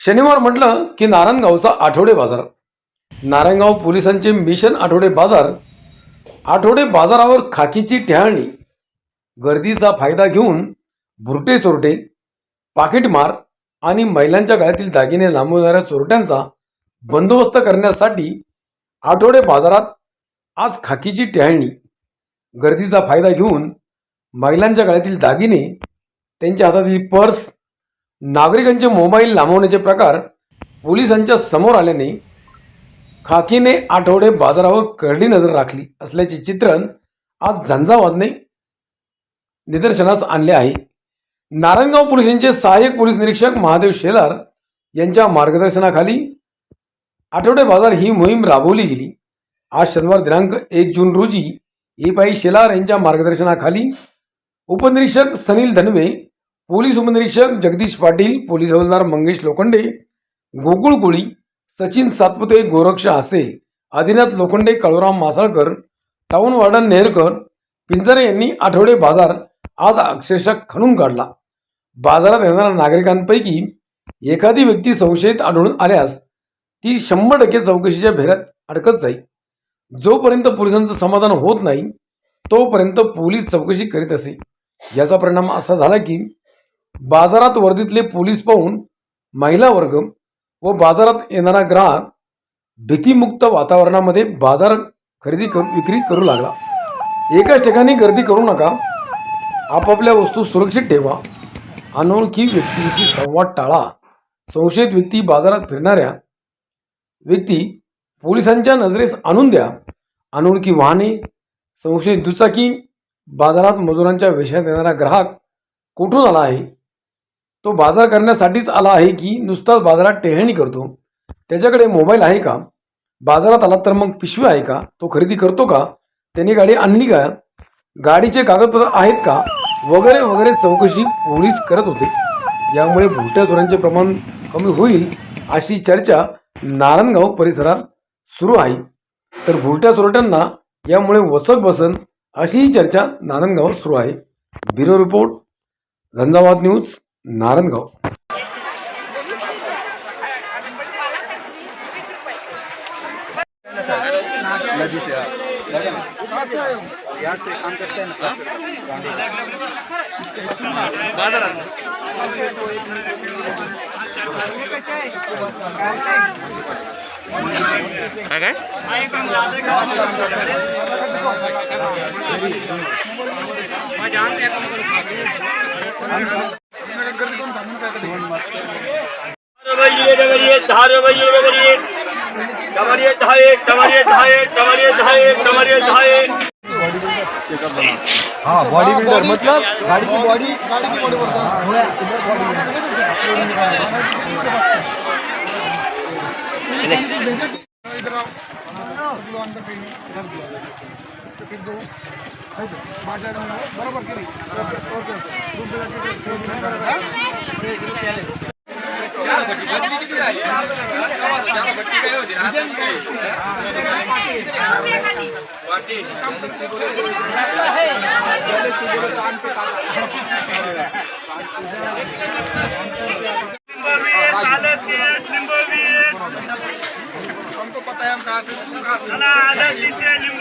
शनिवार म्हटलं की नारायणगावचा आठवडे बाजार. नारायणगाव पोलिसांचे मिशन आठवडे बाजार. आठवडे बाजारावर खाकीची टहाळणी. गर्दीचा फायदा घेऊन भुरटे चोरटे पाकिटमार आणि महिलांच्या गळ्यातील दागिने लांबवणाऱ्या चोरट्यांचा बंदोबस्त करण्यासाठी आठवडे बाजारात आज खाकीची टहाळणी. गर्दीचा फायदा घेऊन महिलांच्या गळ्यातील दागिने त्यांच्या हातातील पर्स नागरिकांचे मोबाईल लांबवण्याचे प्रकार पोलिसांच्या समोर आल्याने खाकीने आठवडे बाजारावर करडी नजर राखली असल्याचे चित्रण आज झंझावादने निदर्शनास आणले आहे. नारायणगाव पोलिसांचे सहाय्यक पोलीस निरीक्षक महादेव शेलार यांच्या मार्गदर्शनाखाली आठवडे बाजार ही मोहीम राबवली गेली. आज शनिवार दिनांक एक जून रोजी एपाई शेलार यांच्या मार्गदर्शनाखाली उपनिरीक्षक सनील धनवे पोलीस उपनिरीक्षक जगदीश पाटील पोलीस हवालदार मंगेश लोखंडे गोकुळ कोळी सचिन सातपुते गोरक्ष हासे आदिनाथ लोखंडे काळूराम मासाळकर टाऊन वार्डन नेहरकर पिंजरे यांनी आठवडे बाजार आज अक्षरशः खणून काढला. बाजारात येणाऱ्या नागरिकांपैकी एखादी व्यक्ती संशयित आढळून आल्यास ती शंभर टक्के चौकशीच्या भेऱ्यात अडकत जाईल जोपर्यंत पोलिसांचं समाधान होत नाही तोपर्यंत पोलीस चौकशी करीत असे. याचा परिणाम असा झाला की बाजारात वर्दीतले पोलीस पाहून महिला वर्ग व बाजारात येणारा ग्राहक भीतीमुक्त वातावरणामध्ये बाजार खरेदी कर विक्री करू लागला. एकाच ठिकाणी गर्दी करू नका. आपापल्या वस्तू सुरक्षित ठेवा. अनोळखी व्यक्तीशी संवाद टाळा. संशयित व्यक्ती बाजारात फिरणाऱ्या व्यक्ती पोलिसांच्या नजरेस आणून द्या. अनोळखी वाहने संशयित दुचाकी बाजारात मजुरांच्या वेशात येणारा ग्राहक कुठून आला आहे? तो बाजार करण्यासाठीच आला आहे की नुसताच बाजारात टेहळणी करतो? त्याच्याकडे मोबाईल आहे का? बाजारात आला तर मग पिशवी आहे का? तो खरेदी करतो का? त्याने गाडी आणली का? गाडीचे कागदपत्र आहेत का? वगैरे वगैरे चौकशी पोलीस करत होते. यामुळे भुलट्या चोरांचे प्रमाण कमी होईल अशी चर्चा नारायणगाव परिसरात सुरू आहे. तर भुलट्या चोरट्यांना यामुळे वसत बसन अशीही चर्चा नारायणगावात सुरू आहे. Bureau report Jhanjhavad news. Narayangaon काय काय? हाँ बॉडी बिल्डर मतलब गाड़ी की बॉडी गाड़ी की बॉडी बोलता है इधर आओ अंदर पे तो ओके हमको पता है हम कहाँ से कहाँ से आधा लिंबू